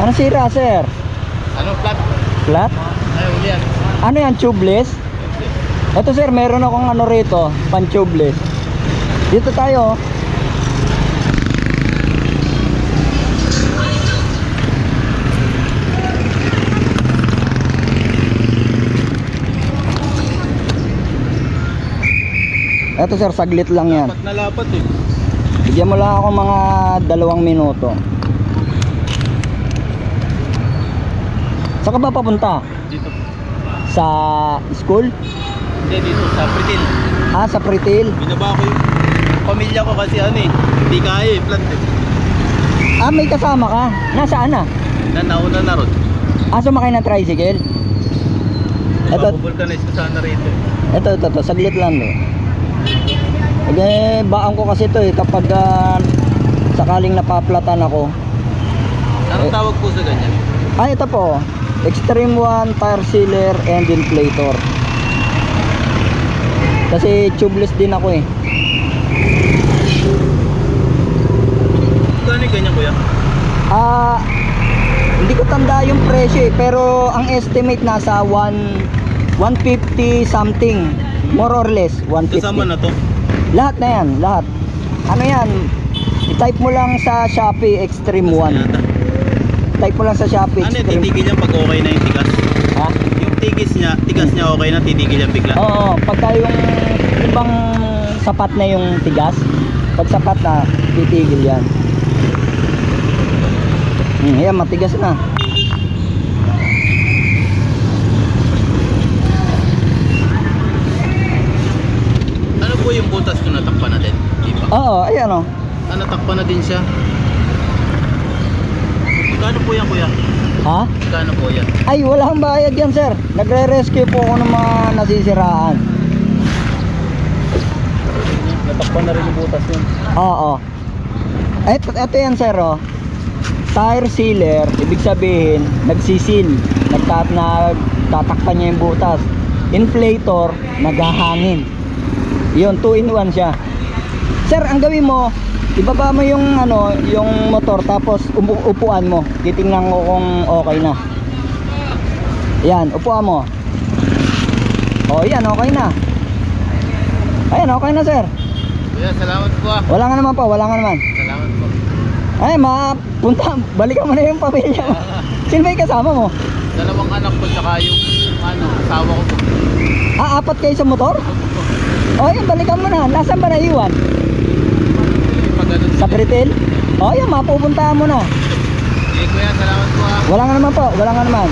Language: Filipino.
Ano sira, sir? Ano, flat? Flat? Ay, uli yan. Ano yan, tubeless? Ito sir, meron akong ano rito, pan tubeless. Dito tayo. Ito sir, saglit lang yan. Dapat nalapat eh. Bigyan mo lang ako mga dalawang minuto. Saan ka ba papunta? Dito. Sa school? Hindi, dito sa Pritil. Ah, sa Pritil? Binaba ko yung pamilya ko kasi ano eh. Hindi kaya eh, flat eh. Ah, may kasama ka. Nasaan na? Na nauna na ron. Ah, sumakay ng tricycle? Ito. Ito. Vulcanize ko sana rito. eh. Ito, ito, ito. Saglit lang eh. Eh, baang ko kasi ito eh. Kapag ah, sakaling napaplatan ako. Anong Eh. tawag po sa ganyan? Ah, ito po. Extreme 1 tire sealer and inflator. Kasi tubeless din ako eh. Yung ganyan kuya? Ah, hindi ko tanda yung presyo eh, pero ang estimate nasa 1 150 something. More or less, 150. Kasama na to. Lahat na yan, lahat. Ano yan? I-type mo lang sa Shopee Extreme 1. Type mo lang sa Shopee Ano, Extreme. titigil yan pag okay na yung tigas? Ha? Yung tigis niya, tigas niya okay na, titigil yan bigla. Oo, pagka yung ibang sapat na yung tigas, pag sapat na, titigil yan. Hmm, yan, matigas na. Ano po yung butas kung natakpan natin? Di ba? Oo, ayan o. Ah, natakpan na din siya. Kano po yan kuya? Ha? Kano po yan? Ay, walang bayad yan, sir. Nagre-rescue po ako ng mga nasisiraan. Natakpan na rin yung butas yun. Oo. Eto, eto yan, sir, oh. Tire sealer, ibig sabihin, nagsisil. Nagtat nagtatakpan niya yung butas. Inflator, naghahangin. Yun, 2 in 1 siya. Sir, ang gawin mo, ibaba mo yung ano, yung motor tapos upu upuan mo. Titingnan ko kung okay na. Yan, upuan mo. Oh, yan, okay na. Ayan, okay na, sir. Kuya, salamat po ah. Wala nga naman po, wala nga naman. Salamat po. Ay, ma, punta, balikan mo na yung pamilya mo. Sino ba yung kasama mo? Dalawang anak ko tsaka yung ano, asawa ko. Ah, apat kayo sa motor? O, yan, balikan mo na. Nasaan ba naiwan? Sa Pritil? O, yan, mapupuntahan mo na. Okay, kuya, salamat po ah. Wala nga naman po, wala nga naman.